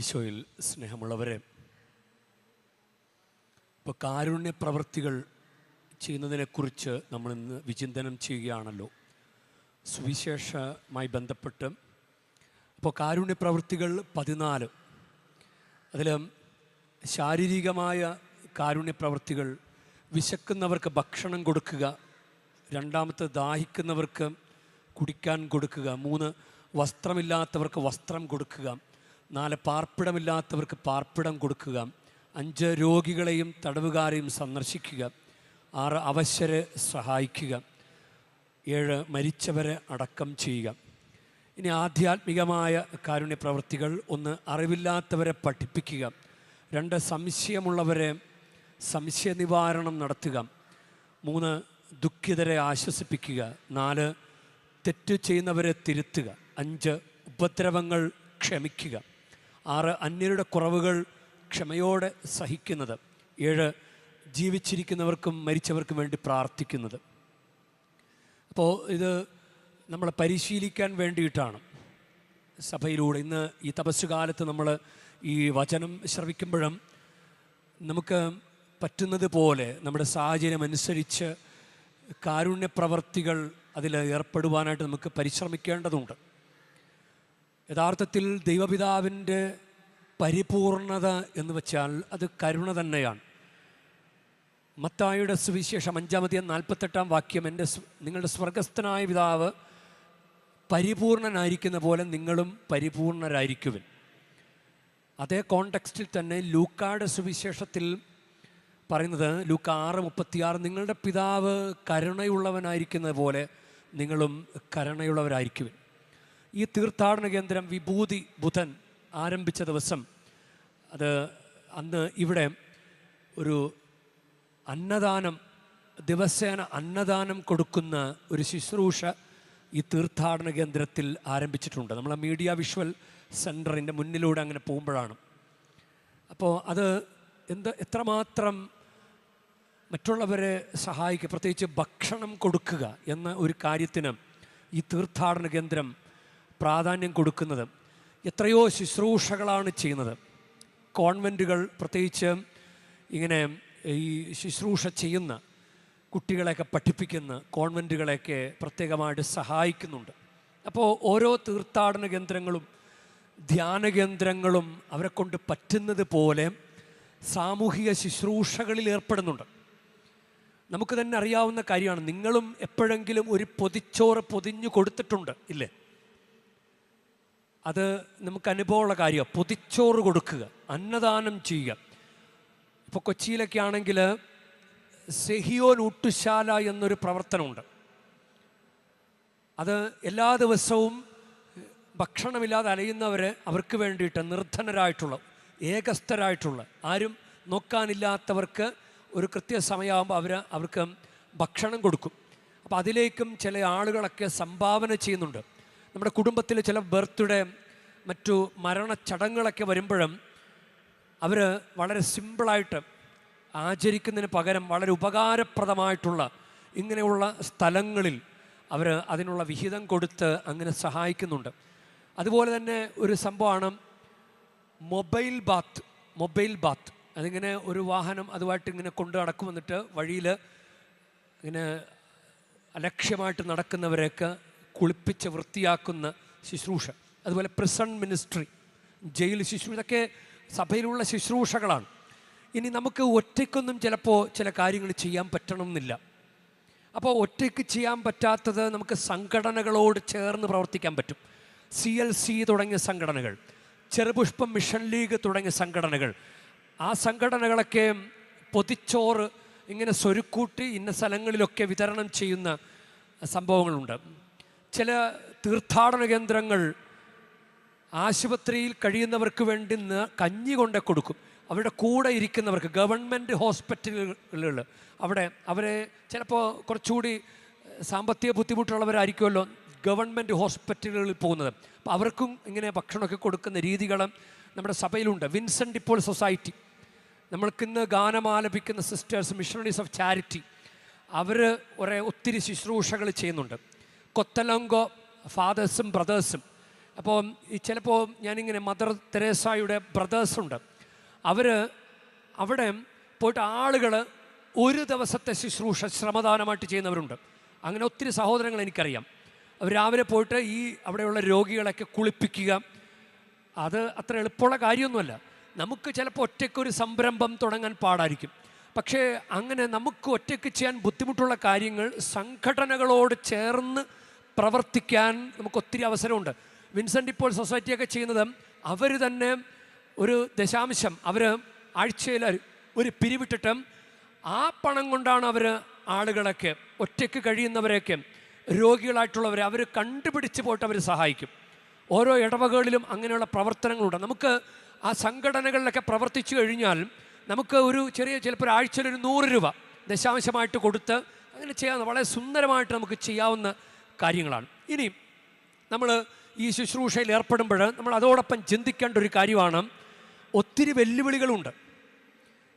ഈശോയിൽ സ്നേഹമുള്ളവരെ ഇപ്പോൾ കാരുണ്യ പ്രവൃത്തികൾ ചെയ്യുന്നതിനെക്കുറിച്ച് നമ്മൾ ഇന്ന് വിചിന്തനം ചെയ്യുകയാണല്ലോ. സുവിശേഷമായി ബന്ധപ്പെട്ട് അപ്പോൾ കാരുണ്യ പ്രവൃത്തികൾ പതിനാല്. അതിൽ ശാരീരികമായ കാരുണ്യ പ്രവൃത്തികൾ വിശക്കുന്നവർക്ക് ഭക്ഷണം കൊടുക്കുക രണ്ടാമത്തെ ദാഹിക്കുന്നവർക്ക് കുടിക്കാൻ കൊടുക്കുക മൂന്ന് വസ്ത്രമില്ലാത്തവർക്ക് വസ്ത്രം കൊടുക്കുക നാല് പാർപ്പിടമില്ലാത്തവർക്ക് പാർപ്പിടം കൊടുക്കുക. അഞ്ച് രോഗികളെയും തടവുകാരെയും സന്ദർശിക്കുക. ആറ് അവശരെ സഹായിക്കുക. ഏഴ് മരിച്ചവരെ അടക്കം ചെയ്യുക. ഇനി ആധ്യാത്മികമായ കാരുണ്യ പ്രവൃത്തികൾ ഒന്ന് അറിവില്ലാത്തവരെ പഠിപ്പിക്കുക. രണ്ട് സംശയമുള്ളവരെ സംശയ നിവാരണം നടത്തുക. മൂന്ന് ദുഃഖിതരെ ആശ്വസിപ്പിക്കുക. നാല് തെറ്റ് ചെയ്യുന്നവരെ തിരുത്തുക. അഞ്ച് ഉപദ്രവങ്ങൾ ക്ഷമിക്കുക. ആറ് അന്യരുടെ കുറവുകൾ ക്ഷമയോടെ സഹിക്കുന്നത്. ഏഴ് ജീവിച്ചിരിക്കുന്നവർക്കും മരിച്ചവർക്കും വേണ്ടി പ്രാർത്ഥിക്കുന്നത്. അപ്പോൾ ഇത് നമ്മൾ പരിശീലിക്കാൻ വേണ്ടിയിട്ടാണ് സഭയിലൂടെ. ഇന്ന് ഈ തപസ്സുകാലത്ത് നമ്മൾ ഈ വചനം ശ്രവിക്കുമ്പോഴും നമുക്ക് പറ്റുന്നത് പോലെ നമ്മുടെ സാഹചര്യം അനുസരിച്ച് കാരുണ്യ പ്രവർത്തികൾ അതിൽ ഏർപ്പെടുവാനായിട്ട് നമുക്ക് പരിശ്രമിക്കേണ്ടതുണ്ട്. യഥാർത്ഥത്തിൽ ദൈവപിതാവിന്റെ പരിപൂർണത എന്ന് വെച്ചാൽ അത് കരുണ തന്നെയാണ്. മത്തായുടെ സുവിശേഷം അഞ്ചാമതി നാൽപ്പത്തെട്ടാം വാക്യം എന്റെ നിങ്ങളുടെ സ്വർഗസ്ഥനായ പിതാവ് പരിപൂർണനായിരിക്കുന്ന പോലെ നിങ്ങളും പരിപൂർണരായിരിക്കുവിൻ. അതേ കോണ്ടെക്സ്റ്റിൽ തന്നെ ലൂക്കായുടെ സുവിശേഷത്തിൽ പറയുന്നത് ലൂക്ക ആറ് മുപ്പത്തിയാറ് നിങ്ങളുടെ പിതാവ് കരുണയുള്ളവനായിരിക്കുന്നത് പോലെ നിങ്ങളും കരുണയുള്ളവരായിരിക്കുവിൻ. ഈ തീർത്ഥാടന കേന്ദ്രം വിഭൂതി ബുധൻ ആരംഭിച്ച ദിവസം. അത് അന്ന് ഇവിടെ ഒരു അന്നദാനം ദിവസേന അന്നദാനം കൊടുക്കുന്ന ഒരു ശുശ്രൂഷ ഈ തീർത്ഥാടന കേന്ദ്രത്തിൽ ആരംഭിച്ചിട്ടുണ്ട്. നമ്മളെ മീഡിയ വിഷ്വൽ സെന്ററിന്റെ മുന്നിലൂടെ അങ്ങനെ പോകുമ്പോഴാണ്. അപ്പോൾ അത് എന്ത് എത്രമാത്രം മറ്റുള്ളവരെ സഹായിക്കുക പ്രത്യേകിച്ച് ഭക്ഷണം കൊടുക്കുക എന്ന ഒരു കാര്യത്തിന് ഈ തീർത്ഥാടന കേന്ദ്രം പ്രാധാന്യം കൊടുക്കുന്നത്. എത്രയോ ശുശ്രൂഷകളാണ് ചെയ്യുന്നത്. കോൺവെന്റുകൾ പ്രത്യേകിച്ച് ഇങ്ങനെ ഈ ശുശ്രൂഷ ചെയ്യുന്ന കുട്ടികളെയൊക്കെ പഠിപ്പിക്കുന്ന കോൺവെന്റുകളെയൊക്കെ പ്രത്യേകമായിട്ട് സഹായിക്കുന്നുണ്ട്. അപ്പോൾ ഓരോ തീർത്ഥാടന കേന്ദ്രങ്ങളും ധ്യാന കേന്ദ്രങ്ങളും അവരെ കൊണ്ട് പറ്റുന്നത് പോലെ സാമൂഹിക ശുശ്രൂഷകളിൽ ഏർപ്പെടുന്നുണ്ട്. നമുക്ക് തന്നെ അറിയാവുന്ന കാര്യമാണ്. നിങ്ങളും എപ്പോഴെങ്കിലും ഒരു പൊതിച്ചോറ് പൊതിഞ്ഞു കൊടുത്തിട്ടുണ്ട് ഇല്ലേ? അത് നമുക്ക് അനുഭവമുള്ള കാര്യമാണ് പൊതിച്ചോറ് കൊടുക്കുക അന്നദാനം ചെയ്യുക. ഇപ്പോൾ കൊച്ചിയിലൊക്കെ ആണെങ്കിൽ സെഹിയോൻ ഊട്ടുശാല എന്നൊരു പ്രവർത്തനമുണ്ട്. അത് എല്ലാ ദിവസവും ഭക്ഷണമില്ലാതെ അലയുന്നവരെ അവർക്ക് വേണ്ടിയിട്ട് നിർധനരായിട്ടുള്ള ഏകസ്ഥരായിട്ടുള്ള ആരും നോക്കാനില്ലാത്തവർക്ക് ഒരു കൃത്യസമയമാകുമ്പോൾ അവർ അവർക്ക് ഭക്ഷണം കൊടുക്കും. അപ്പോൾ അതിലേക്കും ചില ആളുകളൊക്കെ സംഭാവന ചെയ്യുന്നുണ്ട്. നമ്മുടെ കുടുംബത്തിൽ ചില ബർത്ത്ഡേ മറ്റു മരണച്ചടങ്ങുകളൊക്കെ വരുമ്പോഴും അവർ വളരെ സിമ്പിളായിട്ട് ആചരിക്കുന്നതിന് പകരം വളരെ ഉപകാരപ്രദമായിട്ടുള്ള ഇങ്ങനെയുള്ള സ്ഥലങ്ങളിൽ അവർ അതിനുള്ള വിഹിതം കൊടുത്ത് അങ്ങനെ സഹായിക്കുന്നുണ്ട്. അതുപോലെ തന്നെ ഒരു സംഭവമാണ് മൊബൈൽ ബാത്ത് മൊബൈൽ ബാത്ത്. അതിങ്ങനെ ഒരു വാഹനം അതുമായിട്ട് ഇങ്ങനെ കൊണ്ടു നടക്കും വന്നിട്ട് വഴിയിൽ ഇങ്ങനെ അലക്ഷ്യമായിട്ട് നടക്കുന്നവരെയൊക്കെ കുളിപ്പിച്ച് വൃത്തിയാക്കുന്ന ശുശ്രൂഷ. അതുപോലെ പ്രിസൺ മിനിസ്ട്രി ജയിൽ ശുശ്രൂഷ ഇതൊക്കെ സഭയിലുള്ള ശുശ്രൂഷകളാണ്. ഇനി നമുക്ക് ഒറ്റയ്ക്കൊന്നും ചിലപ്പോൾ ചില കാര്യങ്ങൾ ചെയ്യാൻ പറ്റണമെന്നില്ല അപ്പോൾ ഒറ്റയ്ക്ക് ചെയ്യാൻ പറ്റാത്തത് നമുക്ക് സംഘടനകളോട് ചേർന്ന് പ്രവർത്തിക്കാൻ പറ്റും. സി എൽ സി തുടങ്ങിയ സംഘടനകൾ ചെറുപുഷ്പം മിഷൻ ലീഗ് തുടങ്ങിയ സംഘടനകൾ ആ സംഘടനകളൊക്കെ പൊതിച്ചോറ് ഇങ്ങനെ സ്വരുക്കൂട്ടി ഇന്ന സ്ഥലങ്ങളിലൊക്കെ വിതരണം ചെയ്യുന്ന സംഭവങ്ങളുണ്ട്. ചില തീർത്ഥാടന കേന്ദ്രങ്ങൾ ആശുപത്രിയിൽ കഴിയുന്നവർക്ക് വേണ്ടി കഞ്ഞി കൊണ്ടേ കൊടുക്കും. അവരുടെ കൂടെ ഇരിക്കുന്നവർക്ക് ഗവൺമെന്റ് ഹോസ്പിറ്റലുകളിൽ. അവിടെ അവരെ ചിലപ്പോൾ കുറച്ചുകൂടി സാമ്പത്തിക ബുദ്ധിമുട്ടുള്ളവരായിരിക്കുമല്ലോ ഗവൺമെന്റ് ഹോസ്പിറ്റലുകളിൽ പോകുന്നത്. അപ്പോൾ അവർക്കും ഇങ്ങനെ ഭക്ഷണമൊക്കെ കൊടുക്കുന്ന രീതികൾ നമ്മുടെ സഭയിലുണ്ട്. വിൻസെന്റ് ഇപ്പോൾ സൊസൈറ്റി. നമ്മൾക്കിന്ന് ഗാനം ആലപിക്കുന്ന സിസ്റ്റേഴ്സ് മിഷണറീസ് ഓഫ് ചാരിറ്റി. അവർ കുറേ ഒത്തിരി ശുശ്രൂഷകൾ ചെയ്യുന്നുണ്ട്. കൊത്തലങ്കോ ഫാദേഴ്സും ബ്രദേഴ്സും. അപ്പോൾ ചിലപ്പോൾ ഞാനിങ്ങനെ മദർ തെരേസായുടെ ബ്രദേഴ്സുണ്ട്. അവർ അവിടെ പോയിട്ട് ആളുകൾ ഒരു ദിവസത്തെ ശുശ്രൂഷ ശ്രമദാനമായിട്ട് ചെയ്യുന്നവരുണ്ട്. അങ്ങനെ ഒത്തിരി സഹോദരങ്ങൾ എനിക്കറിയാം. അവർ രാവിലെ പോയിട്ട് ഈ അവിടെയുള്ള രോഗികളൊക്കെ കുളിപ്പിക്കുക. അത് അത്ര എളുപ്പമുള്ള കാര്യമൊന്നുമല്ല. നമുക്ക് ചിലപ്പോൾ ഒറ്റയ്ക്കൊരു സംരംഭം തുടങ്ങാൻ പാടായിരിക്കും. പക്ഷേ അങ്ങനെ നമുക്ക് ഒറ്റയ്ക്ക് ചെയ്യാൻ ബുദ്ധിമുട്ടുള്ള കാര്യങ്ങൾ സംഘടനകളോട് ചേർന്ന് പ്രവർത്തിക്കാൻ നമുക്ക് ഒത്തിരി അവസരമുണ്ട്. വിൻസെന്റ് ഇപ്പോൾ സൊസൈറ്റിയൊക്കെ ചെയ്യുന്നത് അവർ തന്നെ ഒരു ദശാംശം അവർ ആഴ്ചയിൽ ഒരു പിരിവിട്ടിട്ട് ആ പണം കൊണ്ടാണ് അവർ ആളുകളൊക്കെ ഒറ്റയ്ക്ക് കഴിയുന്നവരെയൊക്കെ രോഗികളായിട്ടുള്ളവരെ അവർ കണ്ടുപിടിച്ച് പോയിട്ട് അവർ സഹായിക്കും. ഓരോ ഇടവകളിലും അങ്ങനെയുള്ള പ്രവർത്തനങ്ങളുണ്ട്. നമുക്ക് ആ സംഘടനകളിലൊക്കെ പ്രവർത്തിച്ചു കഴിഞ്ഞാൽ നമുക്ക് ഒരു ചെറിയ ചിലപ്പോൾ ആഴ്ചയിൽ ഒരു നൂറ് രൂപ ദശാംശമായിട്ട് കൊടുത്ത് അങ്ങനെ ചെയ്യാവുന്ന വളരെ സുന്ദരമായിട്ട് നമുക്ക് ചെയ്യാവുന്ന കാര്യങ്ങളാണ്. ഇനി നമ്മൾ ഈ ശുശ്രൂഷയിൽ ഏർപ്പെടുമ്പോൾ നമ്മൾ അതോടൊപ്പം ചിന്തിക്കേണ്ട ഒരു കാര്യമാണ് ഒത്തിരി വെല്ലുവിളികളുണ്ട്.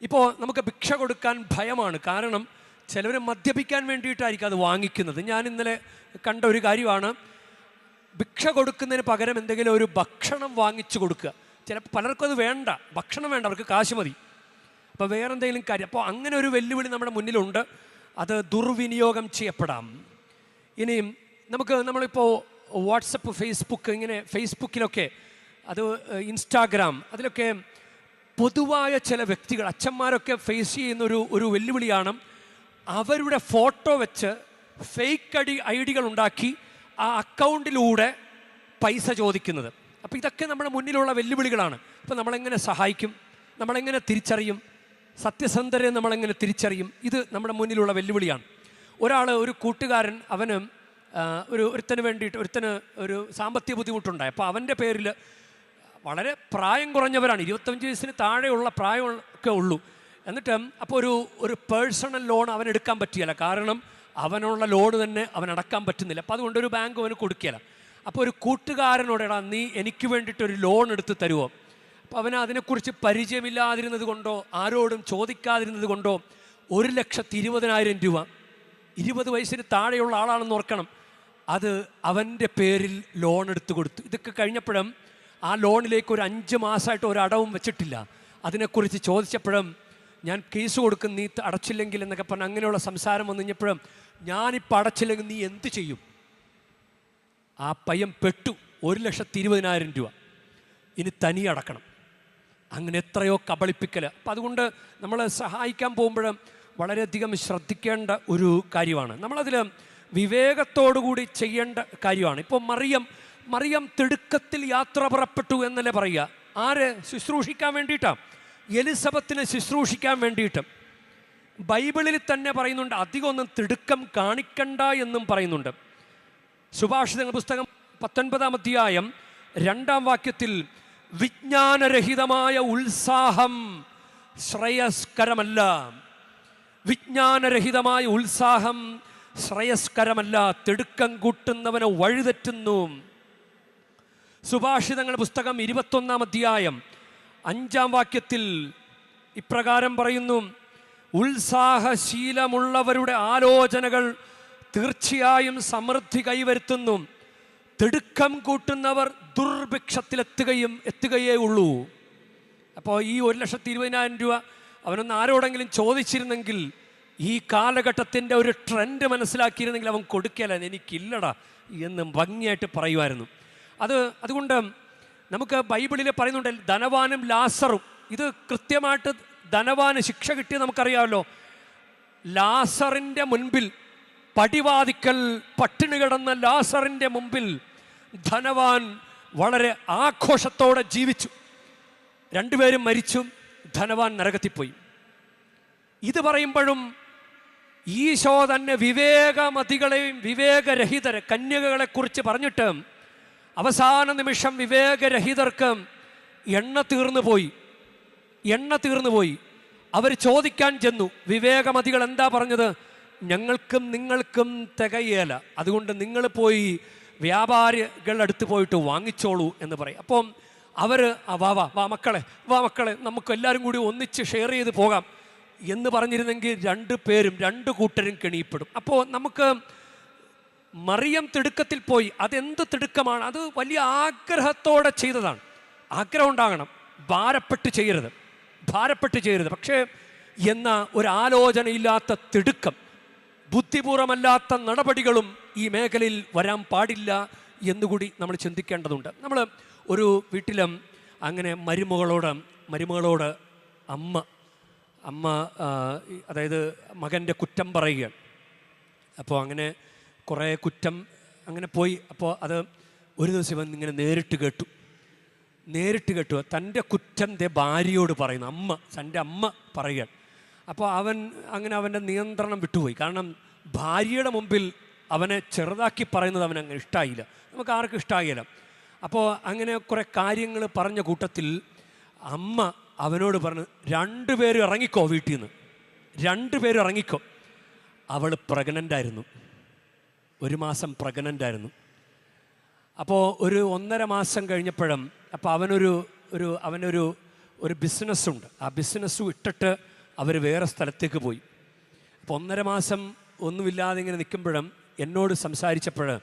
ഇപ്പോൾ നമുക്ക് ഭിക്ഷ കൊടുക്കാൻ ഭയമാണ്. കാരണം ചിലവർ മദ്യപിക്കാൻ വേണ്ടിയിട്ടായിരിക്കും അത് വാങ്ങിക്കുന്നത്. ഞാൻ ഇന്നലെ കണ്ട ഒരു കാര്യമാണ് ഭിക്ഷ കൊടുക്കുന്നതിന് പകരം എന്തെങ്കിലും ഒരു ഭക്ഷണം വാങ്ങിച്ചു കൊടുക്കുക. ചിലപ്പോൾ പലർക്കും അത് വേണ്ട ഭക്ഷണം വേണ്ട അവർക്ക് കാശ് മതി. അപ്പോൾ വേറെ എന്തെങ്കിലും കാര്യം അപ്പോൾ അങ്ങനെ ഒരു വെല്ലുവിളി നമ്മുടെ മുന്നിലുണ്ട്. അത് ദുർവിനിയോഗം ചെയ്യപ്പെടാം. ഇനിയും നമുക്ക് നമ്മളിപ്പോൾ വാട്സപ്പ് ഫേസ്ബുക്ക് ഇങ്ങനെ ഫേസ്ബുക്കിലൊക്കെ അത് ഇൻസ്റ്റാഗ്രാം അതിലൊക്കെ പൊതുവായ ചില വ്യക്തികൾ അച്ഛന്മാരൊക്കെ ഫേസ് ചെയ്യുന്ന ഒരു വെല്ലുവിളിയാണ് അവരുടെ ഫോട്ടോ വെച്ച് ഫേക്ക് അടി ഐ ഡികൾ ഉണ്ടാക്കി ആ അക്കൗണ്ടിലൂടെ പൈസ ചോദിക്കുന്നത്. അപ്പോൾ ഇതൊക്കെ നമ്മുടെ മുന്നിലുള്ള വെല്ലുവിളികളാണ്. അപ്പോൾ നമ്മളെങ്ങനെ സഹായിക്കും? നമ്മളെങ്ങനെ തിരിച്ചറിയും? സത്യസന്ധരെ നമ്മളെങ്ങനെ തിരിച്ചറിയും? ഇത് നമ്മുടെ മുന്നിലുള്ള വെല്ലുവിളിയാണ്. ഒരാൾ ഒരു കൂട്ടുകാരൻ അവന് ഒരു ഒരുത്തന് വേണ്ടിയിട്ട് ഒരുത്തന് ഒരു സാമ്പത്തിക ബുദ്ധിമുട്ടുണ്ടായി. അപ്പോൾ അവന്റെ പേരിൽ വളരെ പ്രായം കുറഞ്ഞവരാണ്. ഇരുപത്തഞ്ച് വയസ്സിന് താഴെയുള്ള പ്രായമൊക്കെ ഉള്ളൂ. എന്നിട്ട് അപ്പോൾ ഒരു ഒരു പേഴ്സണൽ ലോൺ അവൻ എടുക്കാൻ പറ്റിയല്ല. കാരണം അവനുള്ള ലോൺ തന്നെ അവൻ അടക്കാൻ പറ്റുന്നില്ല. അപ്പോൾ അതുകൊണ്ട് ഒരു ബാങ്ക് അവന് കൊടുക്കുകയില്ല അപ്പോൾ ഒരു കൂട്ടുകാരനോട് നീ എനിക്ക് വേണ്ടിയിട്ട് ഒരു ലോൺ എടുത്ത് തരുമോ അപ്പോൾ അവന് അതിനെക്കുറിച്ച് പരിചയമില്ലാതിരുന്നത് കൊണ്ടോ ആരോടും ചോദിക്കാതിരുന്നത് കൊണ്ടോ ഒരു ലക്ഷത്തി ഇരുപതിനായിരം രൂപ ഇരുപത് വയസ്സിന് താഴെയുള്ള ആളാണെന്ന് ഓർക്കണം. അത് അവന്റെ പേരിൽ ലോൺ എടുത്തു കൊടുത്തു. ഇതൊക്കെ കഴിഞ്ഞപ്പോഴും ആ ലോണിലേക്ക് ഒരു അഞ്ച് മാസമായിട്ട് ഒരു അടവും വെച്ചിട്ടില്ല. അതിനെക്കുറിച്ച് ചോദിച്ചപ്പോഴും ഞാൻ കേസ് കൊടുക്കും നീ അടച്ചില്ലെങ്കിൽ എന്നൊക്കെ പറഞ്ഞ് അങ്ങനെയുള്ള സംസാരം വന്നു കഴിഞ്ഞപ്പോഴും ഞാനിപ്പോൾ അടച്ചില്ലെങ്കിൽ നീ എന്ത് ചെയ്യും? ആ പയ്യൻ പെട്ടു. ഒരു ലക്ഷത്തി ഇരുപതിനായിരം രൂപ. ഇനി തനി അടക്കണം. അങ്ങനെ എത്രയോ കബളിപ്പിക്കൽ അപ്പം അതുകൊണ്ട് നമ്മൾ സഹായിക്കാൻ പോകുമ്പോഴും വളരെയധികം ശ്രദ്ധിക്കേണ്ട ഒരു കാര്യമാണ്. നമ്മളതിൽ വിവേകത്തോടുകൂടി ചെയ്യേണ്ട കാര്യമാണ്. ഇപ്പോൾ മറിയം മറിയം തിടുക്കത്തിൽ യാത്ര പുറപ്പെട്ടു എന്നല്ലേ പറയുക. ആര് ശുശ്രൂഷിക്കാൻ വേണ്ടിയിട്ടാണ് എലിസബത്തിനെ ശുശ്രൂഷിക്കാൻ വേണ്ടിയിട്ട്. ബൈബിളിൽ തന്നെ പറയുന്നുണ്ട് അധികമൊന്നും തിടുക്കം കാണിക്കണ്ട എന്നും പറയുന്നുണ്ട്. സുഭാഷിതങ്ങൾ പുസ്തകം പത്തൊൻപതാം അധ്യായം രണ്ടാം വാക്യത്തിൽ വിജ്ഞാനരഹിതമായ ഉത്സാഹം ശ്രേയസ്കരമല്ല. വിജ്ഞാനരഹിതമായ ഉത്സാഹം ശ്രേയസ്കരമല്ല തിടുക്കം കൂട്ടുന്നവനെ വഴിതെറ്റുന്നു. സുഭാഷിതങ്ങൾ പുസ്തകം ഇരുപത്തൊന്നാം അധ്യായം അഞ്ചാം വാക്യത്തിൽ ഇപ്രകാരം പറയുന്നു ഉത്സാഹശീലമുള്ളവരുടെ ആലോചനകൾ തീർച്ചയായും സമൃദ്ധി കൈവരുത്തുന്നു. തിടുക്കം കൂട്ടുന്നവർ ദുർഭിക്ഷത്തിലെത്തുകയും എത്തുകയേ ഉള്ളൂ. അപ്പോൾ ഈ ഒരു ലക്ഷത്തി ഇരുപതിനായിരം രൂപ അവനൊന്ന് ആരോടെങ്കിലും ചോദിച്ചിരുന്നെങ്കിൽ ഈ കാലഘട്ടത്തിന്റെ ഒരു ട്രെൻഡ് മനസ്സിലാക്കിയിരുന്നെങ്കിൽ അവൻ കൊടുക്കല എനിക്കില്ലടാ എന്ന് ഭംഗിയായിട്ട് പറയുമായിരുന്നു. അത് അതുകൊണ്ട് നമുക്ക് ബൈബിളിൽ പറയുന്നുണ്ട് ധനവാനും ലാസറും. ഇത് കൃത്യമായിട്ട് ധനവാന് ശിക്ഷ കിട്ടിയത് നമുക്കറിയാമല്ലോ. ലാസറിന്റെ മുൻപിൽ പടിവാതിക്കൽ പട്ടിണി കിടന്ന ലാസറിന്റെ മുമ്പിൽ ധനവാൻ വളരെ ആഘോഷത്തോടെ ജീവിച്ചു. രണ്ടുപേരും മരിച്ചു ധനവാൻ നരകത്തിപ്പോയി. ഇത് പറയുമ്പോഴും ഈശോ തന്നെ വിവേകമതികളെയും വിവേകരഹിതരെ കന്യകകളെ കുറിച്ച് പറഞ്ഞിട്ട് അവസാന നിമിഷം വിവേകരഹിതർക്ക് എണ്ണ തീർന്നു പോയി. എണ്ണ തീർന്നു പോയി. അവർ ചോദിക്കാൻ ചെന്നു വിവേകമതികൾ എന്താ പറഞ്ഞത്? ഞങ്ങൾക്കും നിങ്ങൾക്കും തികയേല. അതുകൊണ്ട് നിങ്ങൾ പോയി വ്യാപാരികളുടെ അടുത്ത് പോയിട്ട് വാങ്ങിച്ചോളൂ എന്ന് പറയും. അപ്പം അവർ വാ വാ വാ മക്കളെ വാ മക്കളെ നമുക്ക് എല്ലാവരും കൂടി ഒന്നിച്ച് ഷെയർ ചെയ്ത് പോകാം. എന്ന് പറഞ്ഞിരുന്നെങ്കിൽ രണ്ട് പേരും രണ്ട് കൂട്ടരും കെണിയപ്പെടും അപ്പോൾ നമുക്ക് മറിയം തിടുക്കത്തിൽ പോയി അതെന്ത് തിടുക്കമാണ്? അത് വലിയ ആഗ്രഹത്തോടെ ചെയ്തതാണ്. ആഗ്രഹം ഉണ്ടാകണം. ഭാരപ്പെട്ട് ചെയ്യരുത്. ഭാരപ്പെട്ട് ചെയ്യരുത്. പക്ഷേ എന്ന ഒരു ആലോചനയില്ലാത്ത തിടുക്കം ബുദ്ധിപൂർവമല്ലാത്ത നടപടികളും ഈ മേഖലയിൽ വരാൻ പാടില്ല എന്നുകൂടി നമ്മൾ ചിന്തിക്കേണ്ടതുണ്ട്. നമ്മൾ ഒരു വീട്ടിലും അങ്ങനെ മരുമകളോട് മരുമകളോട് അമ്മ അമ്മ അതായത് മകന്റെ കുറ്റം പറയുകയാണ്. അപ്പോൾ അങ്ങനെ കുറേ കുറ്റം അങ്ങനെ പോയി. അപ്പോൾ അത് ഒരു ദിവസം ഇവൻ ഇങ്ങനെ നേരിട്ട് കേട്ടു. നേരിട്ട് കേട്ടു. തന്റെ കുറ്റം ദേ ഭാര്യയോട് പറയുന്നു. അമ്മ തന്റെ അമ്മ പറയുകയാണ്. അപ്പോൾ അവൻ അങ്ങനെ അവന്റെ നിയന്ത്രണം വിട്ടുപോയി. കാരണം ഭാര്യയുടെ മുമ്പിൽ അവനെ ചെറുതാക്കി പറയുന്നത് അവൻ അങ്ങനെ ഇഷ്ടമായില്ല നമുക്ക് ആർക്കും ഇഷ്ടമായില്ല അപ്പോൾ അങ്ങനെ കുറേ കാര്യങ്ങൾ പറഞ്ഞ കൂട്ടത്തിൽ അമ്മ അവനോട് പറഞ്ഞു രണ്ടുപേരും ഇറങ്ങിക്കോ വീട്ടിൽ നിന്ന് രണ്ടുപേരും ഇറങ്ങിക്കോ. അവൾ പ്രഗ്നന്റ് ആയിരുന്നു ഒരു മാസം പ്രഗ്നന്റ് ആയിരുന്നു അപ്പോൾ ഒരു ഒന്നര മാസം കഴിഞ്ഞപ്പോഴും അപ്പോൾ അവനൊരു ഒരു അവനൊരു ഒരു ബിസിനസ്സുണ്ട്. ആ ബിസിനസ് ഇട്ടിട്ട് അവർ വേറെ സ്ഥലത്തേക്ക് പോയി. അപ്പോൾ ഒന്നര മാസം ഒന്നുമില്ലാതെ ഇങ്ങനെ നിൽക്കുമ്പോഴും എന്നോട് സംസാരിച്ചപ്പോൾ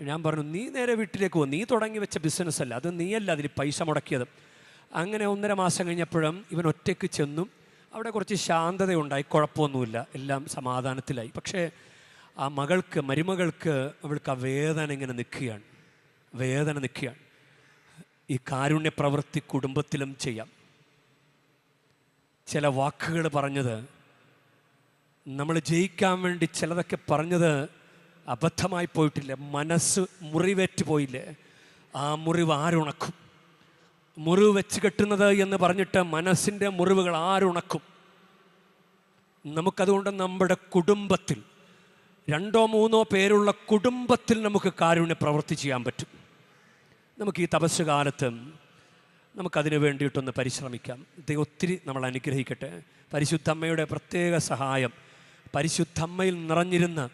ഞാൻ പറഞ്ഞു നീ നേരെ വീട്ടിലേക്ക് പോകും നീ തുടങ്ങി വെച്ച ബിസിനസ്സല്ല. അത് നീയല്ല അതിൽ പൈസ മുടക്കിയത്. അങ്ങനെ ഒന്നര മാസം കഴിഞ്ഞപ്പോഴും ഇവൻ ഒറ്റയ്ക്ക് ചെന്നും. അവിടെ കുറച്ച് ശാന്തതയുണ്ടായി കുഴപ്പമൊന്നുമില്ല എല്ലാം സമാധാനത്തിലായി. പക്ഷേ ആ മകൾക്ക് മരുമകൾക്ക് അവൾക്ക് ആ വേദന ഇങ്ങനെ നിൽക്കുകയാണ് വേദന നിൽക്കുകയാണ്. ഈ കാരുണ്യ പ്രവൃത്തി കുടുംബത്തിലും ചെയ്യാം. ചില വാക്കുകൾ പറഞ്ഞത് നമ്മൾ ജയിക്കാൻ വേണ്ടി ചിലതൊക്കെ പറഞ്ഞത് അബദ്ധമായി പോയിട്ടില്ല മനസ്സ് മുറിവേറ്റ് പോയില്ലേ? ആ മുറിവ് ആരുണക്കും? മുറിവ് വെച്ച് കെട്ടുന്നത് എന്ന് പറഞ്ഞിട്ട് മനസ്സിന്റെ മുറിവുകൾ ആരുണക്കും? നമുക്കതുകൊണ്ട് നമ്മുടെ കുടുംബത്തിൽ രണ്ടോ മൂന്നോ പേരുള്ള കുടുംബത്തിൽ നമുക്ക് കാരുണ്യ പ്രവൃത്തി ചെയ്യാൻ പറ്റും. നമുക്ക് ഈ തപസ് കാലത്ത് നമുക്കതിന് വേണ്ടിയിട്ടൊന്ന് പരിശ്രമിക്കാം. ദൈവം ഒത്തിരി നമ്മൾ അനുഗ്രഹിക്കട്ടെ. പരിശുദ്ധമ്മയുടെ പ്രത്യേക സഹായം. പരിശുദ്ധമ്മയിൽ നിറഞ്ഞിരുന്ന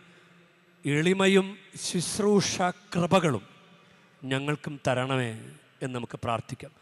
എളിമയും ശുശ്രൂഷ കൃപകളും ഞങ്ങൾക്കും തരണമേ എന്ന് നമുക്ക് പ്രാർത്ഥിക്കാം.